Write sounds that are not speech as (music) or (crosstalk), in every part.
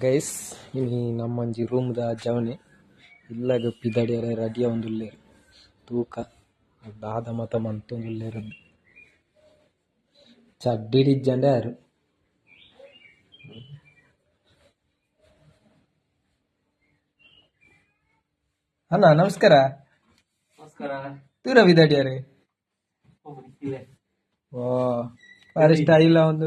Guys ಇನಿ ನಮ್ಮಂಜಿ ರೂಮ್ದ ಜವನೆ ಇಲ್ಲ ಪಿದಡಿಯರೆ ರಡಿಯ ಒಂದುಲ್ಲೇರು. ತೂಕ ದಾದ ಮತ ಮಂತೊಂದುಲ್ಲೆರ್ ಚಡ್ಡಿಡಿಜ್ಜಂಡೆ ಯಾರು? ಅಣ್ಣ ನಮಸ್ಕಾರ. ನಮಸ್ಕಾರ. ದೂರ ಬಿದಡಿಯರು ಓ ಬಾರಿ ಸ್ಟೈಲ ಒಂದು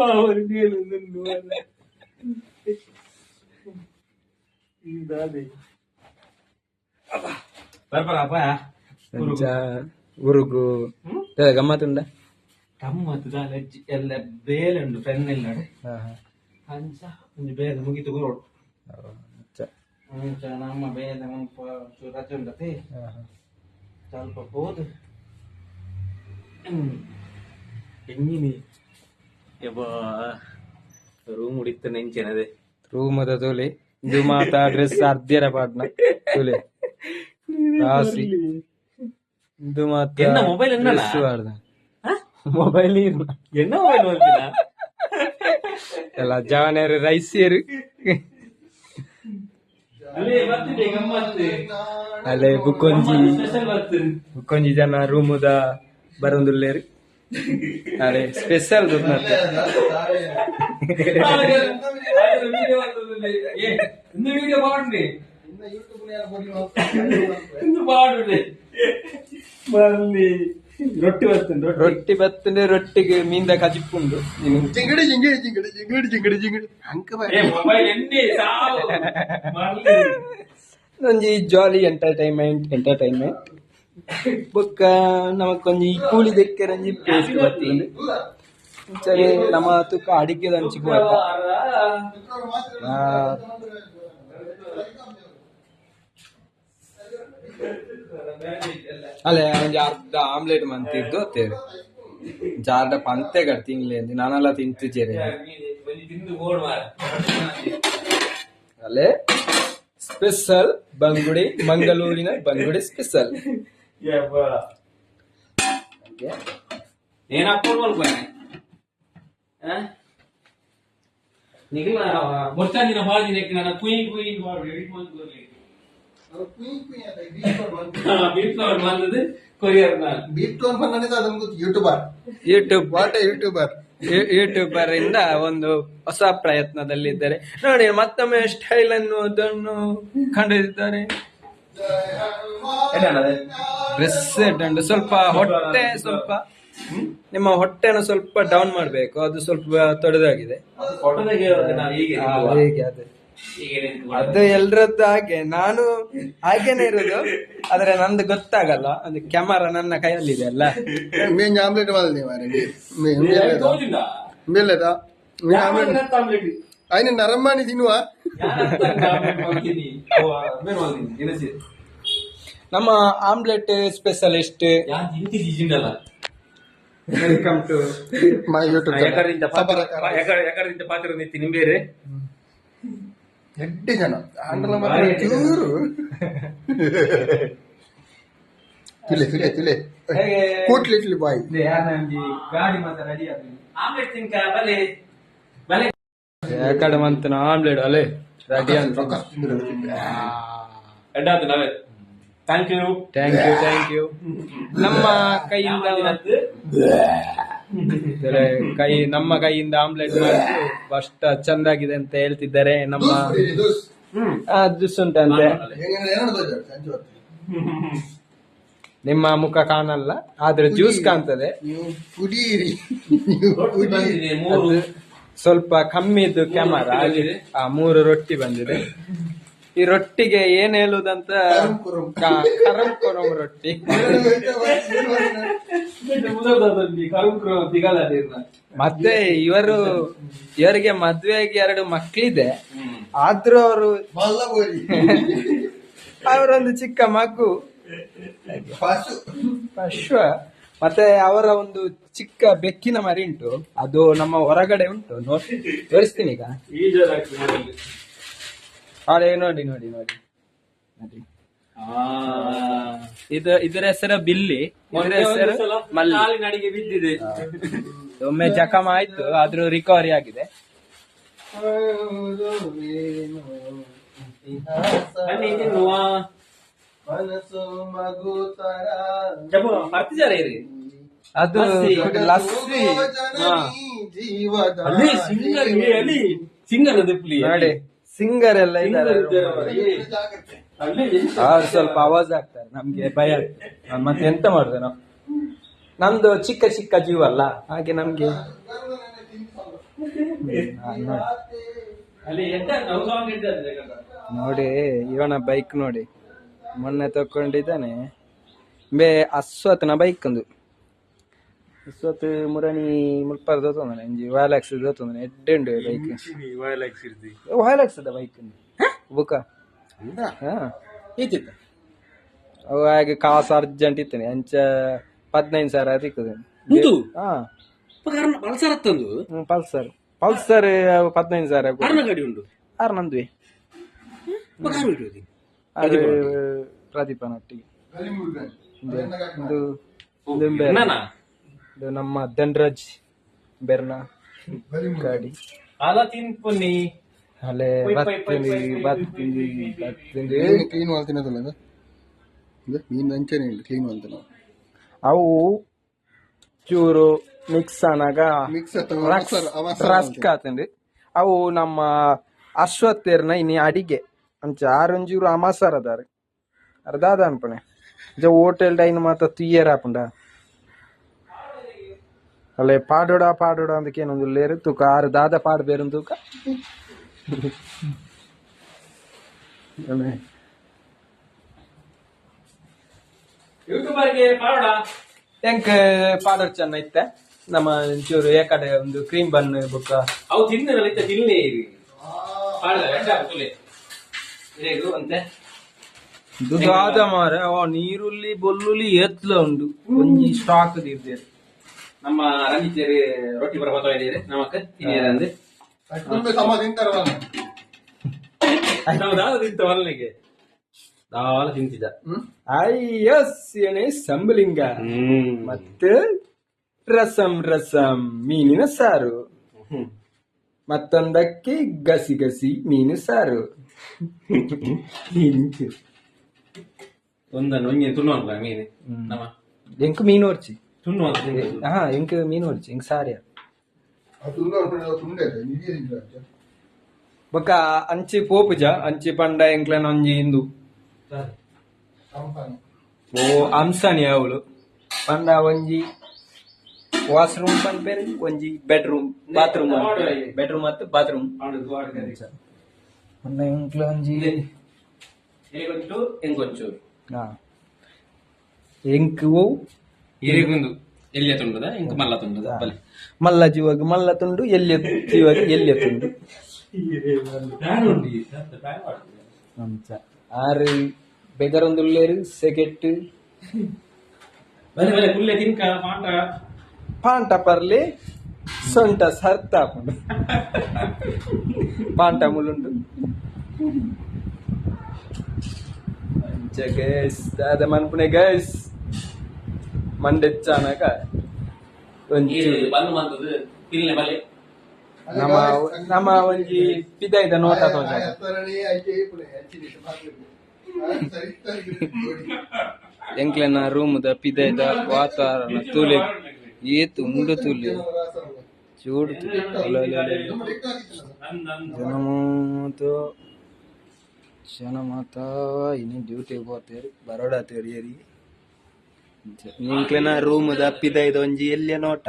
ಒಂದು ಬಾವರಿ ಮೇಲೊಂದು ಇದಾದೆ ಬರ್ಬರಪ್ಪ ಅಂಚ ಉರುಗು ಗಮ್ಮತ್ತುಂಡ ಗಮ್ಮತ್ತು ದಾಲೆಜ್ಜಿ ಎಲ್ಲ ಬೇಲುಂಡು ಫ್ರೆಂಡ್ ಇಲ್ಲ ಹಾ ಹಾ ಅಂಚ ಒಂದು ಬೇರೆ ಮುಗಿತು ಗುರೋಡು ಅವು ಅಂಚ. ಅಂಚ ನಮ್ಮ ಬೇರೆ ಮುಲ್ಪ ಚೂರು ರಜೆ ಉಂಡತೆ ಹಾ ಹಾ. ಸ್ವಲ್ಪ ಹೋದು ಹೆಂಗಿನಿ ಯಬ್ಬ ರೂಮ್ ಉಡಿತು ನೆಂಚಿನದೆ ರೂಮದ ತೋಲಿ ಇದು ಮಾತಾ ಡ್ರೆಸ್ ಅರ್ಧ್ಯರ ಪಾಡ್ನ ತೋಲಿ ರಾಸಿ ಇದು ಮಾತ ಎನ್ನ mobile ಎನ್ನಲ್ಲ? ಮೊಬೈಲ್ ಇರ್ನ என்ன மொபைல் வருதுடா ಎಲ್ಲ ಜವನೇರು ರೈಸಿಯರು ಅಲ್ಲೇ ಬರ್ತಿದೆ ಗಮ್ಮತ್ತು ಅಲ್ಲೇ ಬುಕ್ಕೊಂಜಿ ಸ್ಪೆಷಲ್ ಬರ್ತಿದೆ ಬುಕ್ಕೊಂಜಿ ಜನ ರೂಮುದ ಬರೊಂದುಲ್ಲೇರು ಅರೆ ಸ್ಪೆಷಲ್ ಗೊತ್ತಂತೆ వీడియో వస్తుంది ఏ ఇందు వీడియో బాగుంది ఇందు బాగుంది మళ్ళీ రొట్టి వస్తుంది రొట్టి ರೊಟ್ಟಿ ಬತ್ತಂಡೆ ರೊಟ್ಟಿಗೆ ಮೀಂದ ಕಜಿಪ್ಪುಂಡು ನೀನು ಜಿಂಗಡಿ ಜಿಂಗಡಿ ಜಿಂಗಡಿ ಜಿಂಗಡಿ ಜಿಂಗಡಿ ಜಿಂಗಡಿ ಹಂಗ ఏ మొబైల్ ఎన్ని సావు మళ్ళీ ಒಂಜಿ ಜಾಲಿ ಎಂಟರ್ಟೈನ್ಮೆಂಟ್ ಎಂಟರ್ಟೈನ್ಮೆಂಟ್ ಬೊಕ್ಕ ನಮಕೊಂಜಿ ಕೂಲಿ ದೆಕ್ಕರೆ ಒಂಜಿ ಪೇಸ್ಟ್ ಬರ್ತದೆ. ಸರಿ ನಮ್ಮ ತುಕ ಅಡಿಗೆ ಹಂಚಿ ಅಲ್ಲ ಒಂಜಿ ಅರ್ಧ ಆಮ್ಲೆಟ್ ಮಂತಿದ್ದು ತೇರು. ಜಾರ್ಡ ಪಂತೆ ಕಟ್ ತಿನ್ಲಿ ನಾನೆಲ್ಲ ತಿಂತಿದ್ದೇನೆ ಅಲ್ಲೇ ಸ್ಪೆಷಲ್ ಬಂಗುಡಿ, ಮಂಗಳೂರಿನ ಬಂಗುಡಿ ಸ್ಪೆಷಲ್ నేను అప్పుడు అనుకోని నీకు మొత్తం నేను బాగా తినకి నన్ను కుయి కుయి వాడు ఎడిట్ మంది బీట్లో మంది కొరియర్ ಬೀಟ್ ಟೋನ್ ಬಂದ ಅದೊಂದು YouTuber YouTube what YouTuber YouTuber ಇಂದ ಒಂದು ಹೊಸ ಪ್ರಯತ್ನದಲ್ಲಿದ್ದಾರೆ ನೋಡಿ ಮತ್ತೊಮ್ಮೆ ಸ್ಟೈಲ್ ಅನ್ನು ಅದನ್ನು ಡ್ರೆಸ್ ಎಡ್ಡೆ ಸ್ವಲ್ಪ ಹೊಟ್ಟೆ ಸ್ವಲ್ಪ ನಿಮ್ಮ ಹೊಟ್ಟೆನ ಸ್ವಲ್ಪ ಡೌನ್ ಮಾಡಬೇಕು. ಅದು ಸ್ವಲ್ಪ ತೊಡೆದಾಗಿದೆ. ಅದು. ಎಲ್ರದ್ದು ಹಾಗೆ. ನಾನು ಹಾಗೇನೆ ಇರೋದು ಆದ್ರೆ ನಂದು ಗೊತ್ತಾಗಲ್ಲ. ಅದು ಕ್ಯಾಮರಾ ನನ್ನ ಕೈಯಲ್ಲಿ ಇದೆ ಅಲ್ಲ. ಮೀನ್ ಆಮ್ಲೆಟ್ ಮಾಡಲಿ ಮೇಲೆ ಆಮ್ಲೆಟ್ ಐನ ನರಮಾಣಿ ತಿನ್ನುವ? ನಮ್ಮ omelette specialist. Welcome to my YouTube ಎಕರಿಂದ ಪಾತ್ರ ಪಾತ್ರ ನಿಂತಿ ಬೇರೆ? ಎಡ್ಡೆ ಜನ. ಮಾತ್ರ ಚೂರು ತುಲೆ ತುಲೆ ಕೂಟ್ಲಿ ಕೂಟ್ಲಿಟ್ಲಿ ಬಾಯ್. ಗಾಡಿ ಮಾತ್ರ ರೆಡಿ ಆಮ್ಲೆಟ್ ತಿನ್ಕ ಯಾಕಡೆ ಮಂತನ ಆಮ್ಲೆಟ್ ಅಲೆ ರೆಡಿ ಅಂತ. ರೊಕ್ಕ ತಿಂದ್ರೆ. ಎಡ್ಡಾತು ನಾವೇ? Thank you thank you thank you ನಮ್ಮ ಕೈಯಿಂದ ಕೈ ನಮ್ಮ ಕೈಯಿಂದ ಆಮ್ಲೆಟ್ ಫಸ್ಟ್ ಚಂದಾಗಿದೆ ಅಂತ ಹೇಳ್ತಿದ್ದಾರೆ ನಮ್ಮ ಜ್ಯೂಸ್ ಉಂಟಂತೆ ನಿಮ್ಮ ಮುಖ ಕಾಣಲ್ಲ ಆದ್ರೆ ಜ್ಯೂಸ್ ಕಾಣ್ತದೆ. ನೀವು ಸ್ವಲ್ಪ ಕಮ್ಮಿ ಇದ್ದು ಕ್ಯಾಮರಾ ರೊಟ್ಟಿ ಆ ಮೂರು ರೊಟ್ಟಿ ಬಂದಿದೆ. ಈ ರೊಟ್ಟಿಗೆ ಏನ್ ಹೇಳುದಂತ? ಕರಂ ಕುರಂ. ಕಾ- ಕರಂ ಕೊರಂ ರೊಟ್ಟಿ ಮತ್ತೆ ಇವರು ಇವರಿಗೆ ಮದ್ವೆಯಾಗಿ ಎರಡು ಮಕ್ಕಳಿದೆ ಆದ್ರೂ ಅವರು (laughs) ಅವರೊಂದು ಚಿಕ್ಕ ಮಗು. ಪಶು. ಮತ್ತೆ ಅವರ ಒಂದು ಚಿಕ್ಕ ಬೆಕ್ಕಿನ ಮರಿ ಉಂಟು. ಅದು ನಮ್ಮ ಹೊರಗಡೆ ಉಂಟು. ನೋಡಿ ತೋರಿಸ್ತೀನಿ ಈಗ. ಅದೇ ನೋಡಿ ನೋಡಿ ನೋಡಿ. ನೋಡಿ. ಇದು ಇದರ ಹೆಸರು ಬಿಲ್ಲಿ. ಇದರ ಹೆಸರು ಮಲ್ಲಿ. ಬಿದ್ದಿದೆ. ಒಮ್ಮೆ ಜಖಮ ಆಯ್ತು ಆದ್ರೂ ರಿಕವರಿ ಆಗಿದೆ. ಬನ್ನಿ ಮನಸ್ಸು ಮಗು ತರ. ಜಪ ಮಾಡ್ತಿದ್ದಾರೆ ಇರಿ ಅದು ಲಸ್ಸಿ. ಜೀವದ ಅಲ್ಲಿ ಸಿಂಗರ್ ಅಲ್ಲಿ ಸಿಂಗರ್ ದಿಪ್ಲಿ ನೋಡಿ ಸಿಂಗರ್ ಎಲ್ಲ ಇದ್ದಾರೆ. ಅವ್ರು. ಸ್ವಲ್ಪ ಆವಾಜ್ ಆಗ್ತಾರೆ ನಮ್ಗೆ ಭಯ ಆಗ್ತದೆ. ಮತ್ತೆ ಎಂತ ಮಾಡುದು ನಾವು? ನಮ್ದು ಚಿಕ್ಕ ಚಿಕ್ಕ ಜೀವ ಅಲ್ಲ ಹಾಗೆ ನಮ್ಗೆ ನೋಡಿ. ಇವನ ಬೈಕ್ ನೋಡಿ. ಮೊನ್ನೆ ತಕೊಂಡಿದ್ದಾನೆ ಬೇ ಅಶ್ವತ್ನ ಬೈಕ್ ಒಂದು. ಅಸ್ವತ್ ಮುರಣಿ ಮುಲ್ಪಾರ್ ತೊಂದ್ರೆ ಇಂಜಿ ಆಕ್ಸ್ ತೊಂದ್ರೆ ಎಡ್ಡೆ ಉಂಡು ಬೈಕ್ ಆಕ್ಸ್ ಅದ ಬೈಕ್? ಬುಕ್ಕ ಹಾ. ಈತಿತ್ತ ಅವು ಹಾಗೆ ಕಾಸು ಅರ್ಜೆಂಟ್ ಇತ್ತನೆ ಅಂಚ ಹದಿನೈದು ಸಾವಿರ ತಿಕ್ಕದು ಉಂಟು? ಹಾ. ಪಲ್ಸರ್ ಹತ್ತಂದು ಹ್ಮ್, ಪಲ್ಸರ್. ಪಲ್ಸರ್ ಹದಿನೈದು ಸಾವಿರ. ಅರ್ನ ಗಾಡಿ ಉಂಟು? ಆರು ನಂದ್ವಿ ಕಾರು ಪ್ರದೀಪನೊಟ್ಟಿಗೆ. ಇದು ನಮ್ಮ ಧನ್ರಾಜ್ ಬೆರ್ನ. ಗಾಡಿ. ಅದ ತಿನ್ಪುನಿ ಅಲ್ಲೇ ಬತ್ತಿ ಬತ್ತಿಂದಿ ಕ್ಲೀನ್ ಮಾಡ್ತೀನದಲ್ಲ ಅದು ಇದು? ನೀನ್ ಅಂಚೆನೆ ಇಲ್ಲ ಕ್ಲೀನ್ ಅವು ಚೂರು ಮಿಕ್ಸ್ ಆನಾಗ ಮಿಕ್ಸ್ ರಸ್ಕ್ ಅವು ನಮ್ಮ ಅಶ್ವತ್ತೇರ್ನ ಇನಿ ಅಡಿಗೆ. ಅಂಚ ಆರಂಜೂರು ಅಮಾಸಾರ ಅದಾರೆ. ಅರ್ಧಾದ ಅನ್ಪಣೆ. ಜ ಹೋಟೆಲ್ ಡೈನ್ ಮಾತ ತುಯ್ಯರ ಆಪುಂಡ. ಅಲ್ಲೇ ಪಾಡೋಡ ಪಾಡೋಡ ಅಂದಕ್ಕೆ ಏನೊಂದು ಲೇರು ತೂಕ ಆರು ದಾದ ಪಾಡ್ ಬೇರು ತೂಕ. ಯೂಟ್ಯೂಬರ್ಗೆ ಮಾಡೋಣ ಎಂಕ್ ಪಾಡೋಡ್ ಚೆನ್ನ ಇತ್ತೆ. ನಮ್ಮ ಒಂಚೂರು ಏಕಡೆ ಕಡೆ ಒಂದು ಕ್ರೀಮ್ ಬನ್ ಬುಕ್ಕ ಅವು ತಿನ್ನಲ್ಲ ಇತ್ತ ತಿನ್ನೇ ಇರಿ ಅಂತೆ ದುದಾದ ಮಾರ ಓ ನೀರುಳ್ಳಿ ಬೊಲ್ಲುಳ್ಳಿ ಎತ್ಲ ಉಂಡು. ಒಂಜಿ ಸ್ಟಾಕ್ ಇದ್ದೇವೆ ನಮ್ಮ ರಂಜಿತೇರಿ ರೊಟ್ಟಿ ಬರ ಬರ್ತಾ ಇದ್ದೀರಿ ನಮಕ್ ಅಂದ್ರೆ ತಿಂತ ಒಳ್ಳೆಗೆ ದಾಳ ತಿಂತಿದ್ದ. ಎಸ್ ಏನೇ ಸಂಬಲಿಂಗ. ಮತ್ತೆ ರಸಂ ರಸಂ ಮೀನಿನ ಸಾರು. ಮತ್ತೊಂದಕ್ಕೆ ಗಸಿ ಗಸಿ ಮೀನು ಸಾರು. ಒಂದನ್ನು ಒಂಜಿ ತುಣ್ಣುವಂತ ಮೀನು ನಮ್ಮ ಎಂಕ್ ಮೀನು ಹೊರ್ಚಿ ಹಾ ಎಂಕ್ ಮೀನು ಹೊರ್ಚಿ ಎಂಕ್ ಸಾರಿ ಅದು ತುಂಡ ತುಂಡೆ ನಿಧಿ ಇಲ್ಲ ಬೊಕ್ಕ ಅಂಚಿ ಪೋಪುಜ ಅಂಚಿ ಪಂಡ ಎಂಕ್ಲೆನ ಒಂಜಿ ಇಂದು ಕಂಪನಿ ಓ ಅಂಸನಿ ಅವಳು. ಪಂಡ ಒಂಜಿ ವಾಶ್ರೂಮ್ ಪನ್ಪೇರು ಒಂಜಿ ಬೆಡ್ರೂಮ್ ಬಾತ್ರೂಮ್ ಬೆಡ್ರೂಮ್ ಮತ್ತು ಬಾತ್ರೂಮ್. ಮಾಡುದು ಆಡ್ಗರಿ ಪಂಡ ಎಂಕ್ಲ ಒಂಜಿ ಹೇಗೊಂಚೂರು ಹೆಂಗೊಂಚೂರು ಹಾ ಎಂಕ್ ಓ ಹಿರಿಗುಂದು ಎಲ್ಲಿಯ ತುಂಡದ ಇಂಕ ಮಲ್ಲ ತುಂಡದ ಬಲಿ ಮಲ್ಲ ಜೀವಾಗ ಮಲ್ಲ ತುಂಡು ಎಲ್ಲಿ ಸೊಂಟ ಸರ್ತ ಹಾಕೊಂಡು. ಪಾಂಟ ಮುಲುಂಡು ಅಂಚ ಗೈಸ್ ದಾದ ಮನ್ಪುಣೆ ಗೈಸ್. ಮಂಡೆಚ್ಚಾನಕ ಬಲೆ ನಮ್ಮ ನಮ್ಮ ಒಂಜಿ ಪಿದೈದ ನೋಟ ತೋಜ ಎಂಕ್ಲೆನ ರೂಮ್ ದ ಪಿದೈದ ವಾತಾವರಣ ತೂಲೆ ಏತು ಉಂಡು ತೂಲೆ. ಚೂಡು జనమతో ಜನಮೂತು ಜನ ಮಾತ ಇನ್ನು ಡ್ಯೂಟಿಗೆ ಹೋಗ್ತೇರಿ ಬರೋಡ ತೇರಿಯರಿ ಇಂಕ್ಲೆನ ರೂಮ್ ದಪ್ಪಿದ ಪಿದೈದ ಒಂಜಿ ಎಲ್ಲಿಯ ನೋಟ?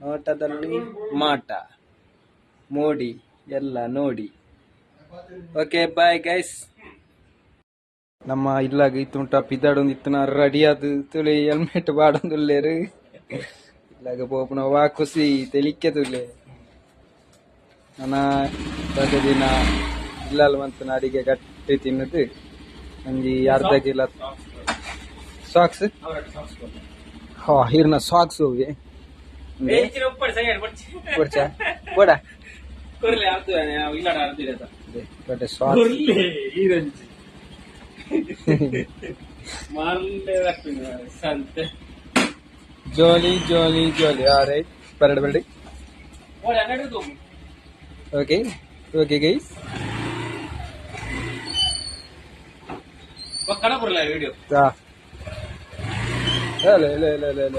ನೋಟದಲ್ಲಿ ಮಾಟ. ಮೋಡಿ, ಎಲ್ಲ ನೋಡಿ. ಓಕೆ ಬಾಯ್ ಗೈಸ್ ನಮ್ಮ ಇಲ್ಲಾಗ ಇತ್ತುಂಟ ಪಿದಾಡೊಂದು ಇತ್ತನ ರೆಡಿ ಆದ ತುಳಿ ಹೆಲ್ಮೆಟ್ ಬಾಡೊಂದುಲ್ಲೇರು. ಇಲ್ಲಾಗ ಪೋಪುನ ವಾ ಖುಷಿ ತೆಲಿಕ್ಕೆ ತುಲೆ ನನ್ನ ಪ್ರತಿ ದಿನ ಇಲ್ಲಲ್ ಮಂತನ ಅಡಿಗೆ ಗಟ್ಟಿ ತಿನ್ನದು. ಒಂಜಿ ಅರ್ಧ ಕಿಲೋ ಸಾಕ್ಸ್? ಹಾ ಹಿರ್ನ ಸಾಕ್ಸ್ ಹೋಗಿ. ಕೊಡ. (laughs) ಮಾರ್ಲೆ ಸಂತೆ. ಜೋಲಿ ಜೋಲಿ ಜೋಲಿ ಆರೈಟ್ ಬರಡ್ ಬರಡಿ ಓಡಿ ಹನ್ನೆರಡು ಓಕೆ ಓಕೆ ಗೈಸ್ ಕಡಪುರಲ್ಲ ವಿಡಿಯೋ ತಾ ಇಲ್ಲ ಇಲ್ಲ ಇಲ್ಲ ಇಲ್ಲ ಇಲ್ಲ